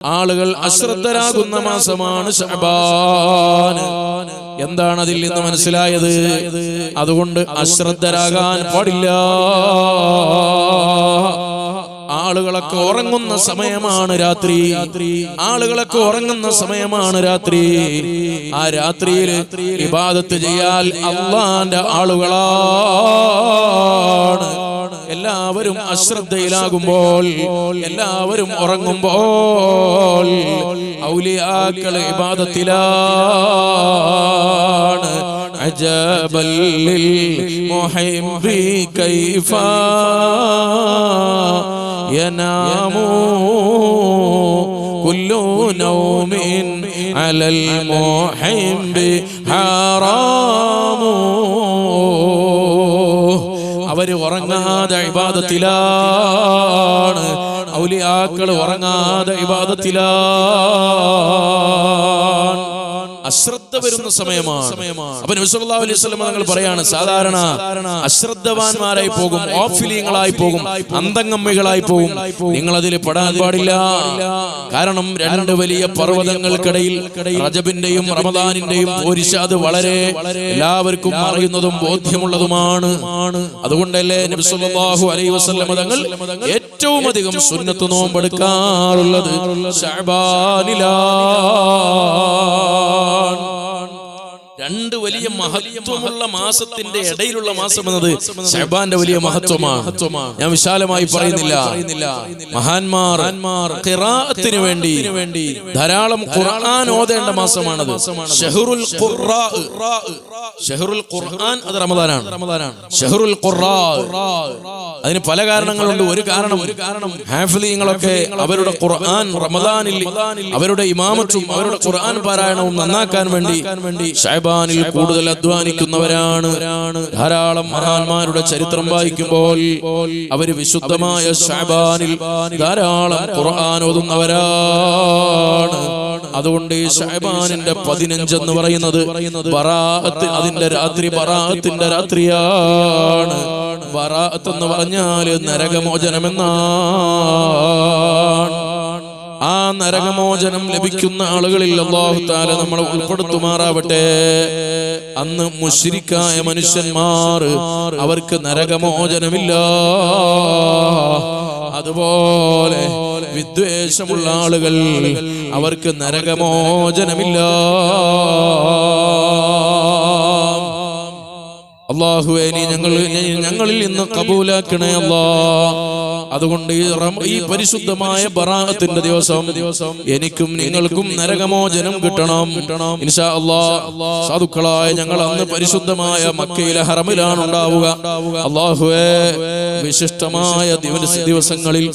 ആളുകൾ അശ്രദ്ധരാകുന്ന മാസമാണ് എന്താണ് അതിൽ നിന്ന് മനസ്സിലായത്? അതുകൊണ്ട് അശ്രദ്ധരാകാൻ പാടില്ല. ആളുകളൊക്കെ ഉറങ്ങുന്ന സമയമാണ് രാത്രി ആളുകളൊക്കെ ഉറങ്ങുന്ന സമയമാണ് രാത്രി ആ രാത്രിയിൽ ഇബാദത്ത് ചെയ്യാൽ അള്ളാന്റെ ആളുകളാണ് എല്ലാവരും അശ്രദ്ധയിലാകുമ്പോൾ എല്ലാവരും ഉറങ്ങുമ്പോൾ ഔലിയാക്കൾ ഇബാദത്തിലാണ് عجبا للمحب كيف ينام كل نوم على المحب حرام അവര് ഉറങ്ങാതെ ഇബാദത്തിലാണ് ഔലിയാക്കൾ ഉറങ്ങാതെ ഇബാദത്തിലാണ് അശ്രദ്ധ വരുന്ന സമയമാണ്. അപ്പൊ നബിസ്വല്ലാ അലൈഹി സ്വലം തങ്ങൾ പറയാണ് സാധാരണ അശ്രദ്ധവാന്മാരായി പോകും ഓഫിലിയങ്ങളായി പോകും അന്തങ്ങമ്മകളായി പോകും നിങ്ങൾ അതിൽ പെടാൻ പാടില്ല. കാരണം രണ്ട് വലിയ പർവതങ്ങൾക്കിടയിൽ റജബിന്റെയും റമദാനിന്റെയും പോരിശാത് വളരെ എല്ലാവർക്കും അറിയുന്നതും ബോധ്യമുള്ളതുമാണ്. അതുകൊണ്ടല്ലേ നബിസ്വല്ലാഹു അലൈഹി വസല്ലം തങ്ങൾ ഏറ്റവും അധികം സുന്നത്ത് നോമ്പെടുക്കാറുള്ളത് രണ്ട് Dan വലിയ മഹത്വമുള്ള മാസത്തിന്റെ ഇടയിലുള്ള മാസം എന്നത് ഷഹബാന്റെ വലിയ മഹത്വമാണ്. ഞാൻ വിശാലമായി പറയുന്നില്ല. മഹാന്മാർ ഖിറാഅത്തിന് വേണ്ടി ധാരാളം ഖുർആൻ ഓതേണ്ട മാസമാണത്. ഷഹറുൽ ഖുർആ. ഷഹറുൽ ഖുർആൻ അത് റമദാനാണ്. ഷഹറുൽ ഖുർആ. അതിന് പല കാരണങ്ങളുണ്ട്. ഒരു കാരണം ഒരു കാരണം. ഹാഫിലിങ്ങളൊക്കെ അവരുടെ ഖുർആൻ റമദാനിൽ അവരുടെ ഇമാമത്തും അവരുടെ ഖുർആൻ പാരായണവും നന്നാക്കാൻ വേണ്ടി വേണ്ടി ഷൈബാനിൽ കൂടുതൽ അധ്വാനിക്കുന്നവരാണ്. ധാരാളം മഹാന്മാരുടെ ചരിത്രം വായിക്കുമ്പോൾ അവർ വിശുദ്ധമായ ഷാബാനിൽ ധാരാളം ഖുർആൻ ഓതുന്നവരാണ്. അതുകൊണ്ട് ഈ ഷാബാനിന്റെ പതിനഞ്ച് എന്ന് പറയുന്നത് ബറാഅത്ത് അതിന്റെ രാത്രി ബറാഅത്തിന്റെ രാത്രിയാണ്. ബറാഅത്ത് എന്ന് പറഞ്ഞാൽ നരകമോചനമെന്നാണ്. ആ നരകമോചനം ലഭിക്കുന്ന ആളുകളിൽ അള്ളാഹു താല നമ്മളെ ഉൾപ്പെടുത്തുമാറാവട്ടെ. അന്ന് മുഷിരിക്കായ മനുഷ്യന്മാർ അവർക്ക് നരകമോചനമില്ല. അതുപോലെ വിദ്വേഷമുള്ള ആളുകൾ അവർക്ക് നരകമോചനമില്ല. അള്ളാഹുവേ നീ ഞങ്ങൾ ഞങ്ങളിൽ നിന്ന് കബൂലാക്കണേ അല്ലാ. അതുകൊണ്ട് ഈ പരിശുദ്ധമായ ബറാഅത്തിന്റെ ദിവസം എനിക്കും നിങ്ങൾക്കും നരകമോചനം കിട്ടണം. ഇൻഷാ സാധുക്കളായ ഞങ്ങൾ അന്ന് പരിശുദ്ധമായ മക്കയിലെ ഹറമിലാണ് ഉണ്ടാവുക. അള്ളാഹുവേ വിശിഷ്ടമായ ദിവസ ദിവസങ്ങളിൽ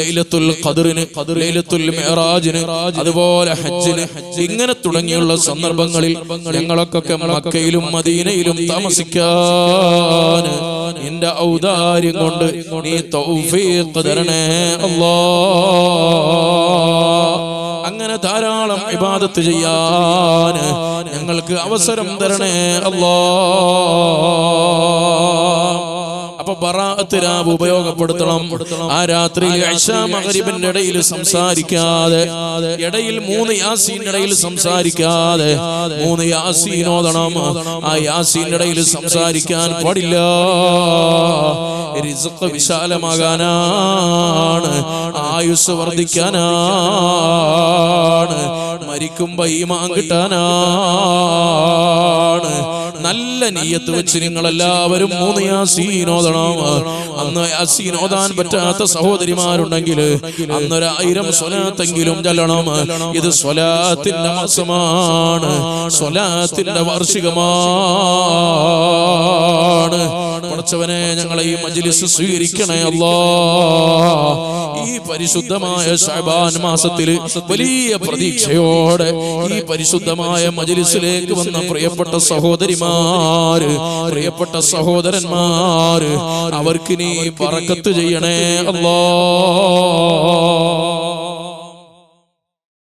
ലൈലത്തുൽ ഖദറിന് ലൈലത്തുൽ മിഅ്റാജിന് അതുപോലെ ഹജ്ജിന് ഇങ്ങനെ തുടങ്ങിയുള്ള സന്ദർഭങ്ങളിൽ ഞങ്ങളൊക്കെ മക്കയിലും മദീനയിലും താമസിക്കാൻ നിന്റെ ഔദാര്യം കൊണ്ട് നീ തൗഫീഖ് തരണേ അങ്ങനെ ധാരാളം ഇബാദത്ത് ചെയ്യാൻ ഞങ്ങൾക്ക് അവസരം തരണേ അല്ലാ അപ്പൊ ബറാഅത്ത് രാവ് ഉപയോഗപ്പെടുത്തണം. ആ രാത്രി ഇശാ മഗ്രിബിന്റെ ഇടയിൽ സംസാരിക്കാതെ ഇടയിൽ മൂന്ന് യാസീന്റെ ഇടയിൽ സംസാരിക്കാതെ മൂന്ന് യാസീൻ ഓതണം ആ യാസീന്റെ ഇടയിൽ സംസാരിക്കാൻ പാടില്ല. റിസ്ഖ് വിശാലമാകാനാണ്. ആയുസ് വർദ്ധിക്കാനാണ്. മരിക്കുമ്പോ ഈമാൻ കിട്ടാനാണ്. നല്ല നീയത്ത് വെച്ച് നിങ്ങൾ എല്ലാവരും മൂന്ന് യാസീനോദണം. അന്ന് യാസീനോദാൻ പറ്റാത്ത സഹോദരിമാരുണ്ടെങ്കിൽ അന്നൊരായിരം സ്വലാത്തെങ്കിലും ചെല്ലണം. ഇത് സ്വലാത്തിന്റെ മാസമാണ്. സ്വലാത്തിന്റെ വാർഷികമാണ്. കുറച്ചവനെ ഞങ്ങളെ ഈ മജ്ലിസ് സ്വീകരിക്കണേ അല്ലാ. ഈ പരിശുദ്ധമായ ഷാബാൻ മാസത്തിൽ വലിയ പ്രതീക്ഷയോടെ ഈ പരിശുദ്ധമായ മജ്ലിസിലേക്ക് വന്ന പ്രിയപ്പെട്ട സഹോദരിമാര് പ്രിയപ്പെട്ട സഹോദരന്മാര് അവർക്ക് നീ പറക്കത്ത് ചെയ്യണേ അല്ലാ.